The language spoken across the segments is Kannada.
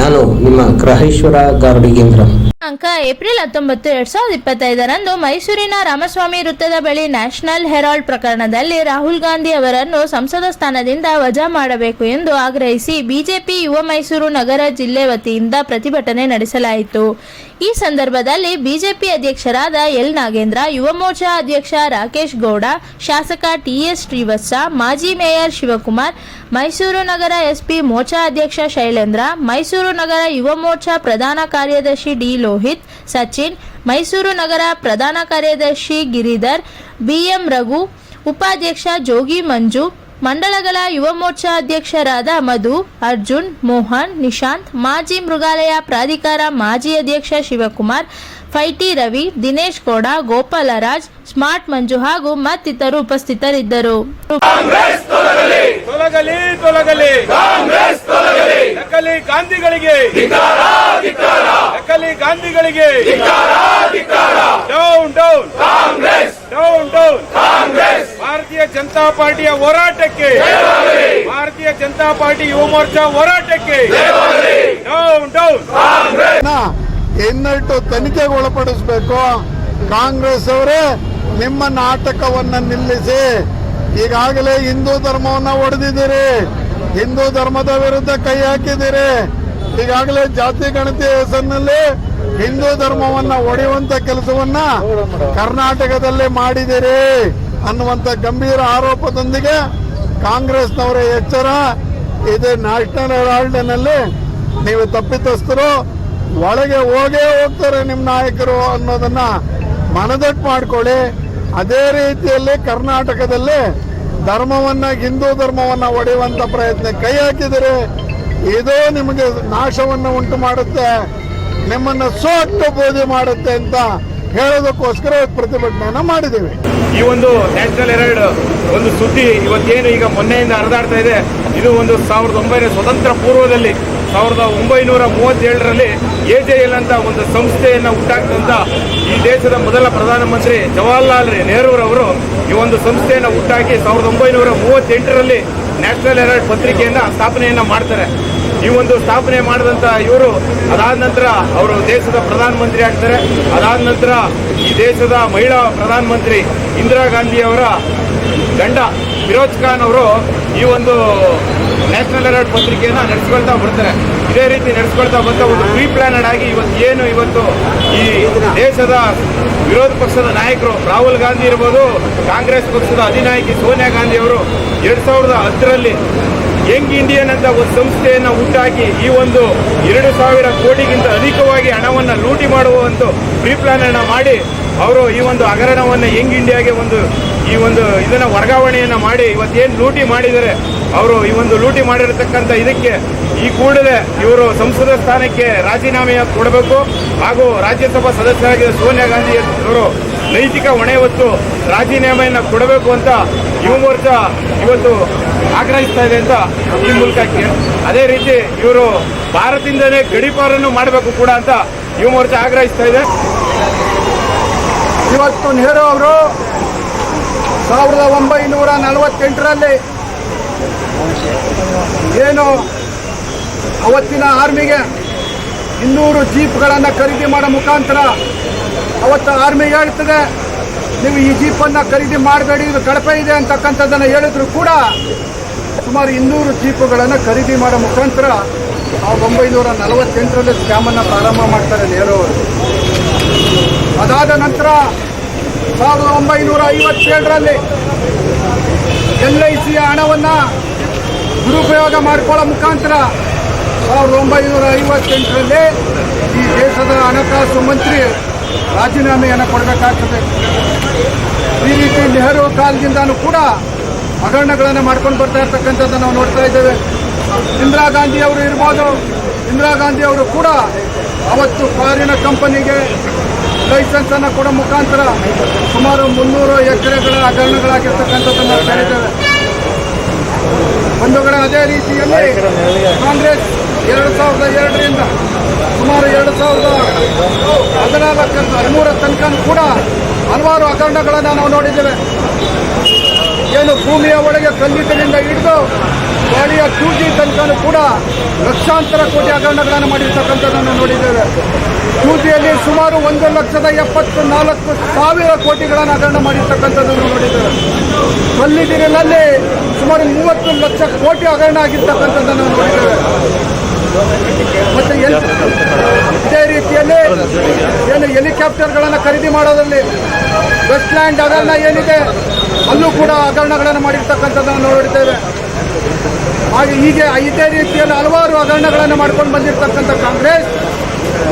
ನಾನು ನಿಮ್ಮ ಗ್ರಹೇಶ್ವರ ಗಾರ್ಡಿಗೇಂದ್ರ. ಅಂಕ ಏಪ್ರಿಲ್ ಹತ್ತೊಂಬತ್ತು, ಎರಡ್ ಸಾವಿರದ ಇಪ್ಪತ್ತೈದರಂದು ಮೈಸೂರಿನ ರಾಮಸ್ವಾಮಿ ವೃತ್ತದ ಬಳಿ ನ್ಯಾಷನಲ್ ಹೆರಾಲ್ಡ್ ಪ್ರಕರಣದಲ್ಲಿ ರಾಹುಲ್ ಗಾಂಧಿ ಅವರನ್ನು ಸಂಸದ ಸ್ಥಾನದಿಂದ ವಜಾ ಮಾಡಬೇಕು ಎಂದು ಆಗ್ರಹಿಸಿ ಬಿಜೆಪಿ ಯುವ ಮೈಸೂರು ನಗರ ಜಿಲ್ಲೆ ವತಿಯಿಂದ ಪ್ರತಿಭಟನೆ ನಡೆಸಲಾಯಿತು. ಈ ಸಂದರ್ಭದಲ್ಲಿ ಬಿಜೆಪಿ ಅಧ್ಯಕ್ಷರಾದ ಎಲ್ ನಾಗೇಂದ್ರ, ಯುವ ಮೋರ್ಚಾ ಅಧ್ಯಕ್ಷ ರಾಕೇಶ್ ಗೌಡ, ಶಾಸಕ ಟಿಎಸ್ ಶ್ರೀವತ್ಸ, ಮಾಜಿ ಮೇಯರ್ ಶಿವಕುಮಾರ್, ಮೈಸೂರು ನಗರ ಎಸ್ಪಿ ಮೋರ್ಚಾ ಅಧ್ಯಕ್ಷ ಶೈಲೇಂದ್ರ, ಮೈಸೂರು ನಗರ ಯುವ ಮೋರ್ಚಾ ಪ್ರಧಾನ ಕಾರ್ಯದರ್ಶಿ ಡಿ ಲೋಹಿತ್, ಸಚಿನ್, ಮೈಸೂರು ನಗರ ಪ್ರಧಾನ ಕಾರ್ಯದರ್ಶಿ ಗಿರಿಧರ್, ಬಿಎಂ ರಘು, ಉಪಾಧ್ಯಕ್ಷ ಜೋಗಿ ಮಂಜು ಮಂಡಳಗಳ ಯುವ ಮೋರ್ಚಾ ಅಧ್ಯಕ್ಷರಾದ ಮಧು, ಅರ್ಜುನ್, ಮೋಹನ್, ನಿಶಾಂತ್, ಮಾಜಿ ಮೃಗಾಲಯ ಪ್ರಾಧಿಕಾರ ಮಾಜಿ ಅಧ್ಯಕ್ಷ ಶಿವಕುಮಾರ್ ಫೈಟಿ ರವಿ ದಿನೇಶ್ ಗೌಡ ಗೋಪಾಲರಾಜ್ ಸ್ಮಾರ್ಟ್ ಮಂಜು ಹಾಗೂ ಮತ್ತಿತರರು ಉಪಸ್ಥಿತರಿದ್ದರು. ತೊಲಗಲಿ. ತೊಲಗಲಿ ನಕಲಿ ಗಾಂಧಿಗಳಿಗೆ. ನಕಲಿ ಗಾಂಧಿಗಳಿಗೆ. Down down. Down down. Bharatiya Janata ಪಾರ್ಟಿಯ ಹೋರಾಟಕ್ಕೆ. ಭಾರತೀಯ ಜನತಾ ಪಾರ್ಟಿ ಯುವ ಮೋರ್ಚಾ ಹೋರಾಟಕ್ಕೆ ಡೌನ್ ಡೌನ್. ಇನ್ನಿಟ್ಟು ತನಿಖೆಗೆ ಒಳಪಡಿಸಬೇಕು. ಕಾಂಗ್ರೆಸ್ ಅವರೇ ನಿಮ್ಮ ನಾಟಕವನ್ನ ನಿಲ್ಲಿಸಿ. ಈಗಾಗಲೇ ಹಿಂದೂ ಧರ್ಮವನ್ನ ಒಡೆದಿದ್ದೀರಿ. ಹಿಂದೂ ಧರ್ಮದ ವಿರುದ್ಧ ಕೈ ಹಾಕಿದ್ದೀರಿ. ಈಗಾಗಲೇ ಜಾತಿ ಗಣತಿ ಹೆಸರಿನಲ್ಲಿ ಹಿಂದೂ ಧರ್ಮವನ್ನ ಒಡೆಯುವಂತ ಕೆಲಸವನ್ನ ಕರ್ನಾಟಕದಲ್ಲಿ ಮಾಡಿದಿರಿ ಅನ್ನುವಂತ ಗಂಭೀರ ಆರೋಪದೊಂದಿಗೆ ಕಾಂಗ್ರೆಸ್ನವರ ಎಚ್ಚರ. ಇದು ನ್ಯಾಷನಲ್ ಹೆರಾಲ್ಡ್ನಲ್ಲಿ ನೀವು ತಪ್ಪಿತಸ್ಥರು ಒಳಗೆ ಹೋಗೇ ಹೋಗ್ತಾರೆ ನಿಮ್ಮ ನಾಯಕರು ಅನ್ನೋದನ್ನ ಮನದಟ್ಟು ಮಾಡ್ಕೊಳ್ಳಿ. ಅದೇ ರೀತಿಯಲ್ಲಿ ಕರ್ನಾಟಕದಲ್ಲಿ ಧರ್ಮವನ್ನ, ಹಿಂದೂ ಧರ್ಮವನ್ನ ಒಡೆಯುವಂತ ಪ್ರಯತ್ನ ಕೈ ಹಾಕಿದರೆ. ಇದು ನಿಮಗೆ ನಾಶವನ್ನು ಉಂಟು ಮಾಡುತ್ತೆ, ನಿಮ್ಮನ್ನ ಸೋಟ್ಟು ಬೋಧಿ ಮಾಡುತ್ತೆ ಅಂತ ಹೇಳೋದಕ್ಕೋಸ್ಕರ ಪ್ರತಿಭಟನೆಯನ್ನ ಮಾಡಿದ್ದೇವೆ. ಈ ಒಂದು ನ್ಯಾಷನಲ್ ಹೆರಾಲ್ಡ್ ಒಂದು ಸುದ್ದಿ ಇವತ್ತೇನು ಈಗ ಮೊನ್ನೆಯಿಂದ ಹರಿದಾಡ್ತಾ ಇದೆ. ಇದು ಒಂದು ಸಾವಿರದ ಒಂಬೈನೂರ ಸ್ವತಂತ್ರ ಪೂರ್ವದಲ್ಲಿ ಸಾವಿರದ ಒಂಬೈನೂರ ಮೂವತ್ತೇಳರಲ್ಲಿ ಎ ಜೆ ಎಲ್ ಅಂತ ಒಂದು ಸಂಸ್ಥೆಯನ್ನು ಹುಟ್ಟಾಕಿದಂತ ಈ ದೇಶದ ಮೊದಲ ಪ್ರಧಾನಮಂತ್ರಿ ಜವಾಹರ್ಲಾಲ್ ನೆಹರೂರವರು ಈ ಒಂದು ಸಂಸ್ಥೆಯನ್ನು ಹುಟ್ಟಾಕಿ ಸಾವಿರದ ಒಂಬೈನೂರ ಮೂವತ್ತೆಂಟರಲ್ಲಿ ನ್ಯಾಷನಲ್ ಹೆರಾಲ್ಡ್ ಪತ್ರಿಕೆಯನ್ನು ಸ್ಥಾಪನೆಯನ್ನ ಮಾಡ್ತಾರೆ. ಈ ಒಂದು ಸ್ಥಾಪನೆ ಮಾಡಿದಂತ ಇವರು, ಅದಾದ ನಂತರ ಅವರು ದೇಶದ ಪ್ರಧಾನಮಂತ್ರಿ ಆಗ್ತಾರೆ. ಅದಾದ ನಂತರ ಈ ದೇಶದ ಮಹಿಳಾ ಪ್ರಧಾನಮಂತ್ರಿ ಇಂದಿರಾ ಗಾಂಧಿ ಅವರ ಗಂಡ ಫಿರೋಜ್ ಖಾನ್ ಅವರು ಈ ಒಂದು ನ್ಯಾಷನಲ್ ಅಲರ್ಟ್ ಪತ್ರಿಕೆಯನ್ನು ನಡೆಸ್ಕೊಳ್ತಾ ಬರ್ತಾರೆ. ಇದೇ ರೀತಿ ನಡೆಸ್ಕೊಳ್ತಾ ಬಂದ ಒಂದು ಪ್ರೀ ಪ್ಲಾನಡ್ ಆಗಿ ಇವತ್ತು ಏನು ಇವತ್ತು ಈ ದೇಶದ ವಿರೋಧ ಪಕ್ಷದ ನಾಯಕರು ರಾಹುಲ್ ಗಾಂಧಿ ಇರ್ಬೋದು, ಕಾಂಗ್ರೆಸ್ ಪಕ್ಷದ ಅಧಿನಾಯಕಿ ಸೋನಿಯಾ ಗಾಂಧಿ ಅವರು ಎರಡ್ ಸಾವಿರದ ಹತ್ತರಲ್ಲಿ ಯಂಗ್ ಇಂಡಿಯನ್ ಅಂತ ಒಂದು ಸಂಸ್ಥೆಯನ್ನು ಹುಟ್ಟಾಕಿ ಈ ಒಂದು ಎರಡು ಸಾವಿರ ಕೋಟಿಗಿಂತ ಅಧಿಕವಾಗಿ ಹಣವನ್ನು ಲೂಟಿ ಮಾಡುವ ಒಂದು ಪ್ರೀ ಪ್ಲಾನ್ ಅನ್ನ ಮಾಡಿ ಅವರು ಈ ಒಂದು ಹಗರಣವನ್ನು ಯಂಗ್ ಇಂಡಿಯಾಗೆ ಒಂದು ಈ ಒಂದು ಇದನ್ನು ವರ್ಗಾವಣೆಯನ್ನು ಮಾಡಿ ಇವತ್ತೇನು ಲೂಟಿ ಮಾಡಿದ್ದಾರೆ, ಅವರು ಈ ಒಂದು ಲೂಟಿ ಮಾಡಿರತಕ್ಕಂಥ ಇದಕ್ಕೆ ಈ ಕೂಡಲೇ ಇವರು ಸಂಸದ ಸ್ಥಾನಕ್ಕೆ ರಾಜೀನಾಮೆ ಕೊಡಬೇಕು ಹಾಗೂ ರಾಜ್ಯಸಭಾ ಸದಸ್ಯರಾಗಿದ್ದ ಸೋನಿಯಾ ಗಾಂಧಿ ಅವರು ನೈತಿಕ ಹೊಣೆ ಹೊತ್ತು ರಾಜೀನಾಮೆಯನ್ನು ಕೊಡಬೇಕು ಅಂತ ಯುವ ಮೋರ್ಚಾ ಇವತ್ತು ಆಗ್ರಹಿಸ್ತಾ ಇದೆ ಅಂತ ಈ ಮೂಲಕ ಅದೇ ರೀತಿ ಇವರು ಭಾರತದಿಂದಲೇ ಗಡಿಪಾರನ್ನು ಮಾಡಬೇಕು ಕೂಡ ಅಂತ ಯುವ ಮೋರ್ಚಾ ಆಗ್ರಹಿಸ್ತಾ ಇದೆ. ಇವತ್ತು ನೆಹರು ಅವರು ಸಾವಿರದ ಒಂಬೈನೂರ ನಲವತ್ತೆಂಟರಲ್ಲಿ ಏನು ಅವತ್ತಿನ ಆರ್ಮಿಗೆ ಇನ್ನೂರು ಜೀಪ್ಗಳನ್ನು ಖರೀದಿ ಮಾಡೋ ಮುಖಾಂತರ ಅವತ್ತು ಆರ್ಮಿಗೆ ಹೇಳ್ತದೆ. ನೀವು ಈ ಜೀಪನ್ನು ಖರೀದಿ ಮಾಡಬೇಡಿ, ಇದು ಕಳಪೆ ಇದೆ ಅಂತಕ್ಕಂಥದ್ದನ್ನು ಹೇಳಿದ್ರು ಕೂಡ ಸುಮಾರು ಇನ್ನೂರು ಜೀಪುಗಳನ್ನು ಖರೀದಿ ಮಾಡೋ ಮುಖಾಂತರ ಸಾವಿರದ ಒಂಬೈನೂರ ನಲವತ್ತೆಂಟರಲ್ಲಿ ಸ್ಕ್ಯಾಮನ್ನು ಪ್ರಾರಂಭ ಮಾಡ್ತಾರೆ ಅವರು. ಅದಾದ ನಂತರ ಸಾವಿರದ ಒಂಬೈನೂರ ಐವತ್ತೇಳರಲ್ಲಿ ಎಲ್ ಐ ಸಿಯ ಹಣವನ್ನು ದುರುಪಯೋಗ ಮಾಡಿಕೊಳ್ಳೋ ಮುಖಾಂತರ ಸಾವಿರದ ಒಂಬೈನೂರ ಐವತ್ತೆಂಟರಲ್ಲಿ ಈ ದೇಶದ ಹಣಕಾಸು ಮಂತ್ರಿ ರಾಜೀನಾಮೆಯನ್ನು ಕೊಡಬೇಕಾಗ್ತದೆ. ಈ ರೀತಿ ನೆಹರು ಕಾಲದಿಂದನೂ ಕೂಡ ಹಗರಣಗಳನ್ನು ಮಾಡ್ಕೊಂಡು ಬರ್ತಾ ಇರ್ತಕ್ಕಂಥದ್ದು ನಾವು ನೋಡ್ತಾ ಇದ್ದೇವೆ. ಇಂದಿರಾ ಗಾಂಧಿ ಅವರು ಇರ್ಬೋದು. ಇಂದಿರಾ ಗಾಂಧಿ ಅವರು ಕೂಡ ಅವತ್ತು ಕಾರಿನ ಕಂಪನಿಗೆ ಲೈಸೆನ್ಸ್ ಅನ್ನು ಕೊಡೋ ಮುಖಾಂತರ ಸುಮಾರು ಮುನ್ನೂರು ಎಕರೆಗಳ ಹಗರಣಗಳಾಗಿರ್ತಕ್ಕಂಥದ್ದನ್ನು ನಾವು ಕೇಳಿದ್ದೇವೆ ಬಂಧುಗಳ, ಅದೇ ರೀತಿಯಲ್ಲಿ ಕಾಂಗ್ರೆಸ್ ಎರಡು ಸಾವಿರದ ಎರಡರಿಂದ ಸುಮಾರು ಎರಡು ಸಾವಿರದ ಹದಿನಾಲ್ಕರಿಂದ ಹದಿಮೂರ ತನಕ ಕೂಡ ಹಲವಾರು ಹಗರಣಗಳನ್ನು ನಾವು ನೋಡಿದ್ದೇವೆ. ಏನು ಭೂಮಿಯ ಒಳಗೆ ಕಲ್ಲಿದ್ದಲಿಂದ ಹಿಡಿದು ಗಾಳಿಯ ಟೂಜಿ ಕೂಡ ಲಕ್ಷಾಂತರ ಕೋಟಿ ಹಗರಣಗಳನ್ನು ಮಾಡಿರ್ತಕ್ಕಂಥದ್ದನ್ನು ನೋಡಿದ್ದೇವೆ. ಟೂಜಿಯಲ್ಲಿ ಸುಮಾರು ಒಂದು ಲಕ್ಷದ ಎಪ್ಪತ್ತು ನಾಲ್ಕು ಸಾವಿರ ಕೋಟಿಗಳನ್ನು ಹಗರಣ ಮಾಡಿರ್ತಕ್ಕಂಥದ್ದನ್ನು ನೋಡಿದ್ದೇವೆ. ಕಲ್ಲಿದ್ದಿನಲ್ಲಿ ಸುಮಾರು ಮೂವತ್ತು ಲಕ್ಷ ಕೋಟಿ ಹಗರಣ ಆಗಿರ್ತಕ್ಕಂಥದ್ದನ್ನು ನೋಡಿದ್ದೇವೆ. ಮತ್ತೆ ಇದೇ ರೀತಿಯಲ್ಲಿ ಏನು ಹೆಲಿಕಾಪ್ಟರ್ಗಳನ್ನು ಖರೀದಿ ಮಾಡೋದ್ರಲ್ಲಿ ವೆಸ್ಟ್ ಲ್ಯಾಂಡ್ ಹಗರಣ ಏನಿದೆ? ಅಲ್ಲೂ ಕೂಡ ಹಗರಣಗಳನ್ನು ಮಾಡಿರ್ತಕ್ಕಂಥದ್ದನ್ನು ನೋಡಿದ್ದೇವೆ. ಹಾಗೆ ಹೀಗೆ ಇದೇ ರೀತಿಯಲ್ಲಿ ಹಲವಾರು ಹಗರಣಗಳನ್ನು ಮಾಡ್ಕೊಂಡು ಬಂದಿರತಕ್ಕಂಥ ಕಾಂಗ್ರೆಸ್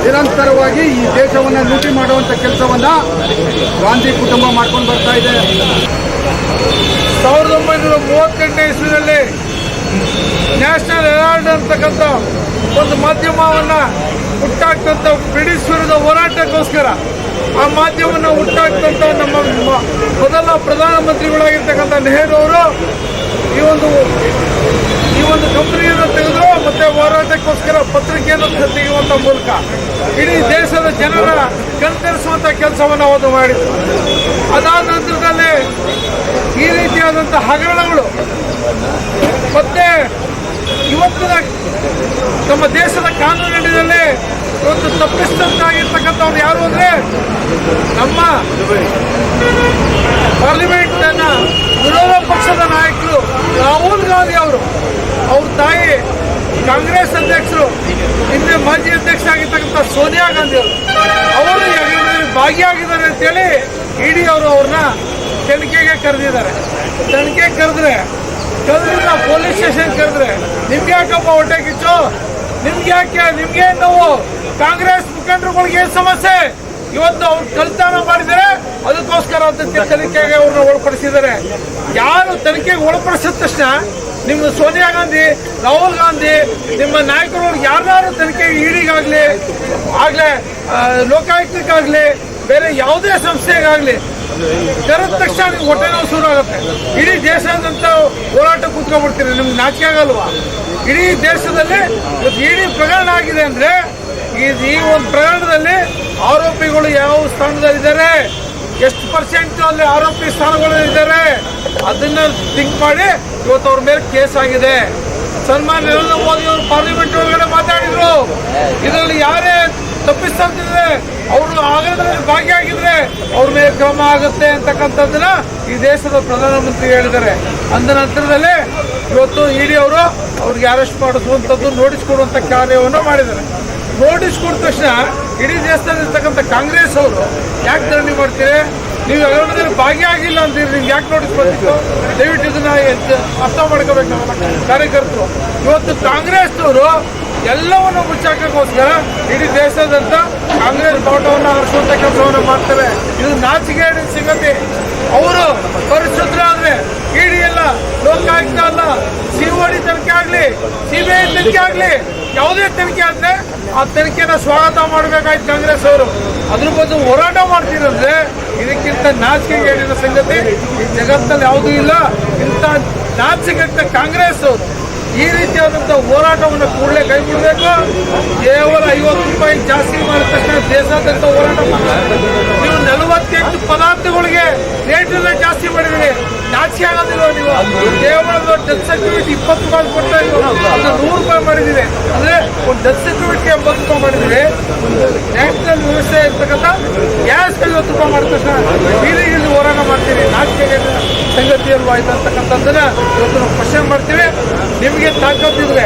ನಿರಂತರವಾಗಿ ಈ ದೇಶವನ್ನು ಲೂಟಿ ಮಾಡುವಂಥ ಕೆಲಸವನ್ನು ಗಾಂಧಿ ಕುಟುಂಬ ಮಾಡ್ಕೊಂಡು ಬರ್ತಾ ಇದೆ. ಸಾವಿರದ ಒಂಬೈನೂರ ಮೂವತ್ತೆಂಟನೇ ಇಸ್ವಿನಲ್ಲಿ ನ್ಯಾಷನಲ್ ಹೆರಾಲ್ಡ್ ಅಂತಕ್ಕಂಥ ಒಂದು ಮಾಧ್ಯಮವನ್ನು ಹುಟ್ಟಾಕ್ತಂಥ ಬ್ರಿಟಿಷ್ ವಿರುದ್ಧ ಹೋರಾಟಕ್ಕೋಸ್ಕರ ಆ ಮಾಧ್ಯಮವನ್ನು ಹುಟ್ಟಾಕ್ತಂಥ ನಮ್ಮ ಮೊದಲ ಪ್ರಧಾನಮಂತ್ರಿಗಳಾಗಿರ್ತಕ್ಕಂಥ ನೆಹರು ಅವರು ಈ ಒಂದು ಈ ಒಂದು ಕಂಪನಿಯನ್ನು ತೆಗೆದು ಮತ್ತೆ ಹೋರಾಟಕ್ಕೋಸ್ಕರ ಪತ್ರಿಕೆಯನ್ನು ತೆಗೆಯುವಂಥ ಮೂಲಕ. ಇಡೀ ದೇಶದ ಜನರ ಕಣ್ತರಿಸುವಂಥ ಕೆಲಸವನ್ನು ಅವರು ಮಾಡಿದ್ರು. ಅದಾದ ನಂತರದಲ್ಲಿ ಈ ರೀತಿಯಾದಂಥ ಹಗರಣಗಳು ಮತ್ತೆ ಇವತ್ತಿನ ನಮ್ಮ ದೇಶದ ಕಾನೂನಿನಲ್ಲಿ ಇವತ್ತು ತಪ್ಪಿಸಿದಂತಾಗಿರ್ತಕ್ಕಂಥವ್ರು ಯಾರು ಅಂದ್ರೆ ನಮ್ಮ ಪಾರ್ಲಿಮೆಂಟ್ನ ವಿರೋಧ ಪಕ್ಷದ ನಾಯಕರು ರಾಹುಲ್ ಗಾಂಧಿ ಅವರು. ಅವ್ರ ತಾಯಿ ಕಾಂಗ್ರೆಸ್ ಅಧ್ಯಕ್ಷರು, ಹಿಂದೆ ಮಾಜಿ ಅಧ್ಯಕ್ಷ ಆಗಿರ್ತಕ್ಕಂಥ ಸೋನಿಯಾ ಗಾಂಧಿ ಅವರು. ಅವರು ಭಾಗಿಯಾಗಿದ್ದಾರೆ ಅಂತೇಳಿ ಇಡಿ ಅವರು ಅವ್ರನ್ನ ತನಿಖೆಗೆ ಕರೆದಿದ್ದಾರೆ. ತನಿಖೆಗೆ ಕರೆದ್ರೆ ಕರೆದ್ರೆ ಪೊಲೀಸ್ ಸ್ಟೇಷನ್ ಕರೆದ್ರೆ ನಿಮ್ಗೆ ಯಾಕಪ್ಪ ಹೊಟ್ಟೆ ಕಿಚ್ಚು? ನಿಮ್ಗೆ ಯಾಕೆ? ನಿಮ್ಗೆ ನೋವು? ಕಾಂಗ್ರೆಸ್ ಮುಖಂಡರುಗಳಿಗೆ ಏನ್ ಸಮಸ್ಯೆ? ಇವತ್ತು ಅವ್ರು ಕಲ್ತಾನ ಮಾಡಿದರೆ ಅದಕ್ಕೋಸ್ಕರ ಅದಕ್ಕೆ ತನಿಖೆಗೆ ಅವ್ರನ್ನ ಒಳಪಡಿಸಿದ್ದಾರೆ. ಯಾರು ತನಿಖೆಗೆ ಒಳಪಡಿಸಿದ ತಕ್ಷಣ ನಿಮ್ಮ ಸೋನಿಯಾ ಗಾಂಧಿ, ರಾಹುಲ್ ಗಾಂಧಿ, ನಿಮ್ಮ ನಾಯಕರು ಯಾರು ತನಿಖೆಗೆ ಈಡಿಗಾಗ್ಲಿ ಆಗಲೇ ಲೋಕಾಯುಕ್ತಕ್ಕಾಗ್ಲಿ, ಬೇರೆ ಯಾವುದೇ ಸಂಸ್ಥೆಗಾಗ್ಲಿ ಕರೆದ ತಕ್ಷಣ ಹೊಟ್ಟೆ ನೋವು ಶುರು ಆಗುತ್ತೆ. ಇಡೀ ದೇಶದಂತ ಹೋರಾಟ ಕೂತ್ಕೊಂಡ್ಬಿಡ್ತೀರಿ. ನಿಮ್ಗೆ ನಾಚಿಕೆ ಆಗಲ್ವಾ? ಇಡೀ ದೇಶದಲ್ಲಿ ಇಡೀ ಪ್ರಕರಣ ಆಗಿದೆ ಅಂದ್ರೆ ಈ- ಒಂದು ಪ್ರಕರಣದಲ್ಲಿ ಆರೋಪಿಗಳು ಯಾವ ಸ್ಥಾನದಲ್ಲಿದ್ದಾರೆ? ಎಷ್ಟು ಪರ್ಸೆಂಟ್ ಅಲ್ಲಿ ಆರೋಪಿ ಸ್ಥಾನಗಳು ಇದ್ದಾರೆ ಅದನ್ನ ಥಿಂಕ್ ಮಾಡಿ ಇವತ್ತು ಅವ್ರ ಮೇಲೆ ಕೇಸ್ ಆಗಿದೆ. ಸನ್ಮಾನ್ ನರೇಂದ್ರ ಮೋದಿ ಅವರು ಪಾರ್ಲಿಮೆಂಟ್ ಒಳಗಡೆ ಮಾತಾಡಿದ್ರು. ಇದರಲ್ಲಿ ಯಾರೇ ತಪ್ಪಿಸ್ತಿದ್ರೆ ಅವರು ಆಗದ್ರಲ್ಲಿ ಭಾಗಿಯಾಗಿದ್ರೆ ಅವ್ರ ಮೇಲೆ ಕ್ರಮ ಆಗುತ್ತೆ ಅಂತಕ್ಕಂಥದ್ದನ್ನ ಈ ದೇಶದ ಪ್ರಧಾನಮಂತ್ರಿ ಹೇಳಿದ್ದಾರೆ. ಅಂದ ನಂತರದಲ್ಲಿ ಇವತ್ತು ಇಡಿ ಅವರು ಅವ್ರಿಗೆ ಅರೆಸ್ಟ್ ಮಾಡಿಸುವಂಥದ್ದು ನೋಟಿಸ್ ಕೊಡುವಂಥ ಕಾರ್ಯವನ್ನು ಮಾಡಿದ್ದಾರೆ. ನೋಟಿಸ್ ಕೊಟ್ಟ ತಕ್ಷಣ ಇಡೀ ದೇಶದಲ್ಲಿ ಇರ್ತಕ್ಕಂಥ ಕಾಂಗ್ರೆಸ್ ಅವರು ಯಾಕೆ ಧರಣಿ ಮಾಡ್ತೀರಿ? ನೀವು ಹಗರಣದಲ್ಲಿ ಭಾಗಿಯಾಗಿಲ್ಲ ಅಂತೀರಿ, ನಿಮ್ಗೆ ಯಾಕೆ ನೋಟಿಸ್ ಬಂದಿತ್ತು? ದಯವಿಟ್ಟು ಇದನ್ನ ಅರ್ಥ ಮಾಡ್ಕೋಬೇಕು ಕಾರ್ಯಕರ್ತರು. ಇವತ್ತು ಕಾಂಗ್ರೆಸ್ನವರು ಎಲ್ಲವನ್ನು ಮುಚ್ಚಾಕೋಸ್ಕರ ಇಡೀ ದೇಶದಂತ ಕಾಂಗ್ರೆಸ್ ಬಾವುಟವನ್ನು ಹರಿಸುವಂತ ಕೆಲಸವನ್ನು ಮಾಡ್ತೇವೆ. ಇದು ನಾಚಿಕೆ ಸಂಗತಿ. ಅವರು ಪರಿಶುದ್ಧರಾದ್ರೆ ಇಡಿ ಎಲ್ಲ, ಲೋಕಾಯುಕ್ತ ಅಲ್ಲ ಸಿಒಡಿ ತನಿಖೆ ಆಗ್ಲಿ ಸಿಬಿಐ ತನಿಖೆ ಆಗ್ಲಿ, ಯಾವುದೇ ತನಿಖೆ ಆದ್ರೆ ಆ ತನಿಖೆನ ಸ್ವಾಗತ ಮಾಡಬೇಕಾಯ್ತು ಕಾಂಗ್ರೆಸ್ ಅವರು. ಅದ್ರ ಬಗ್ಗೆ ಹೋರಾಟ ಮಾಡ್ತಿದ್ರೆ ಇದಕ್ಕಿಂತ ನಾಚಿಕೆ ಹೇಳಿದ ಸಂಗತಿ ಈ ಜಗತ್ತಲ್ಲಿ ಯಾವುದೂ ಇಲ್ಲ. ಇಂಥ ನಾಚಿಕೆ ಕಾಂಗ್ರೆಸ್ ಈ ರೀತಿಯಾದಂಥ ಹೋರಾಟವನ್ನು ಕೂಡಲೇ ಕೈ ಬಿಡಬೇಕು ಕೇವಲ ಐವತ್ತು ರೂಪಾಯಿ ಜಾಸ್ತಿ ಮಾಡಿದ ತಕ್ಷಣ ದೇಶಾದ್ಯಂತ ಹೋರಾಟ ನೀವು ನಲವತ್ತೆಂಟು ಪದಾರ್ಥಗಳಿಗೆ ರೇಟನ್ನ ಜಾಸ್ತಿ ಮಾಡಿದ್ರಿ ಜಾಸ್ತಿ ಆಗೋದಿಲ್ಲ ನೀವು. ಕೇವಲ ಡೆತ್ ಸರ್ಟಿಫಿಕೇಟ್ ಇಪ್ಪತ್ತು ರೂಪಾಯಿ ಕೊಡ್ತಾ ಇದ್ರು ಅದನ್ನ ನೂರು ರೂಪಾಯಿ ಮಾಡಿದ್ದೀವಿ ಅಂದ್ರೆ ಒಂದು ಡೆತ್ ಸರ್ಟಿಫಿಕೇಟ್ಗೆ ಎಂಬತ್ತು ರೂಪಾಯಿ ಮಾಡಿದ್ವಿ ನ್ಯಾಷನಲ್ ವ್ಯವಸ್ಥೆ ಇರ್ತಕ್ಕಂಥ ಗ್ಯಾಸ್ ಐವತ್ತು ರೂಪಾಯಿ ಮಾಡಿದ ತಕ್ಷಣ ಬೀದಿಗಿಲ್ಲಿ ಹೋರಾಟ ಮಾಡ್ತೀವಿ ನಾಚಿಕೆ ಸಂಗತಿ ಆಯ್ತು ಅಂತಕ್ಕಂಥದ್ದನ್ನ ಇವತ್ತು ನಾವು ಕ್ವಶನ್ ಮಾಡ್ತೀವಿ. ನಿಮಗೆ ತಾಕತ್ತಿದ್ರೆ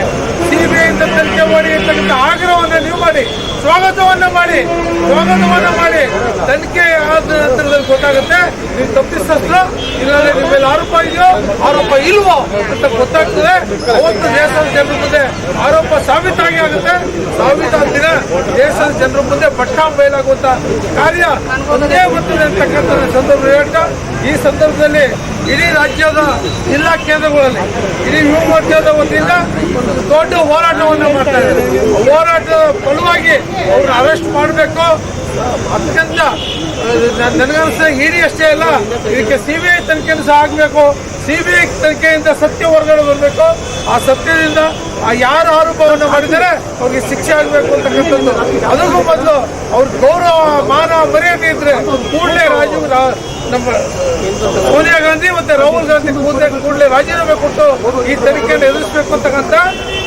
ಸಿಬಿಐ ಇಂದ ತನಿಖೆ ಮಾಡಿ ಅಂತಕ್ಕಂಥ ಆಗ್ರಹವನ್ನ ನೀವು ಮಾಡಿ ಸ್ವಾಗತವನ್ನ ಮಾಡಿ ಸ್ವಾಗತವನ್ನ ಮಾಡಿ. ತನಿಖೆ ಆದ ನಂತರದಲ್ಲಿ ಗೊತ್ತಾಗುತ್ತೆ. ನೀವು ತಪ್ಪಿಸ್ತರು ಇಲ್ಲಾಂದ್ರೆ ನಿಮ್ಮ ಮೇಲೆ ಆರೋಪ ಇದೆಯೋ, ಆರೋಪ ಇಲ್ವೋ ಅಂತ ಗೊತ್ತಾಗ್ತದೆ. ಅವತ್ತು ದೇಶದ ಜನರ ಮುಂದೆ ಆರೋಪ ಸಾಬೀತಾಗಿ ಆಗುತ್ತೆ. ಸಾಬೀತಾದ ದಿನ ದೇಶದ ಜನರ ಮುಂದೆ ಬಟ್ಟ ಬಯಲಾಗುವಂತ ಕಾರ್ಯ ಒಂದೇ ಬರ್ತದೆ ಅಂತಕ್ಕಂಥ ಸಂದರ್ಭ ಹೇಳ್ತಾ, ಈ ಸಂದರ್ಭದಲ್ಲಿ ಇಡೀ ರಾಜ್ಯದ ಜಿಲ್ಲಾ ಕೇಂದ್ರಗಳಲ್ಲಿ, ಇಡೀ ಯುವ ಮೋರ್ಚಾದ ವತಿಯಿಂದ ಒಂದು ದೊಡ್ಡ ಹೋರಾಟವನ್ನು ಮಾಡ್ತಾ ಇದ್ದಾರೆ. ಹೋರಾಟದ ಫಲವಾಗಿ ಅವ್ರನ್ನ ಅರೆಸ್ಟ್ ಮಾಡಬೇಕು. ಅತ್ಯಂತ ನನಗನ್ಸಿದ ಇಡಿ ಅಷ್ಟೇ ಅಲ್ಲ, ಇದಕ್ಕೆ ಸಿ ಬಿ ಐ ತನಿಖೆನೂ ಸಹ ಆಗಬೇಕು. ಸಿ ಬಿ ಐ ತನಿಖೆಯಿಂದ ಸತ್ಯ ಹೊರಗಡೆ ಬರಬೇಕು. ಆ ಸತ್ಯದಿಂದ ಆ ಯಾರು ಆರೋಪವನ್ನು ಮಾಡಿದರೆ ಅವ್ರಿಗೆ ಶಿಕ್ಷೆ ಆಗಬೇಕು ಅಂತಕ್ಕಂಥದ್ದು. ಅದಕ್ಕೂ ಮೊದಲು ಅವ್ರ ಗೌರವ ಮಾನ ಮರ್ಯಾದೆ ಇದ್ರೆ ಕೂಡಲೇ ರಾಜೀವ್ ನಮ್ಮ ಸೋನಿಯಾ ಗಾಂಧಿ ಮತ್ತೆ ರಾಹುಲ್ ಗಾಂಧಿ ಕೂಡಲೇ ಕೂಡಲೇ ರಾಜೀನಾಮೆ ಕೊಟ್ಟು ಈ ತನಿಖೆಯನ್ನು ಎದುರಿಸಬೇಕು ಅಂತಕ್ಕಂಥ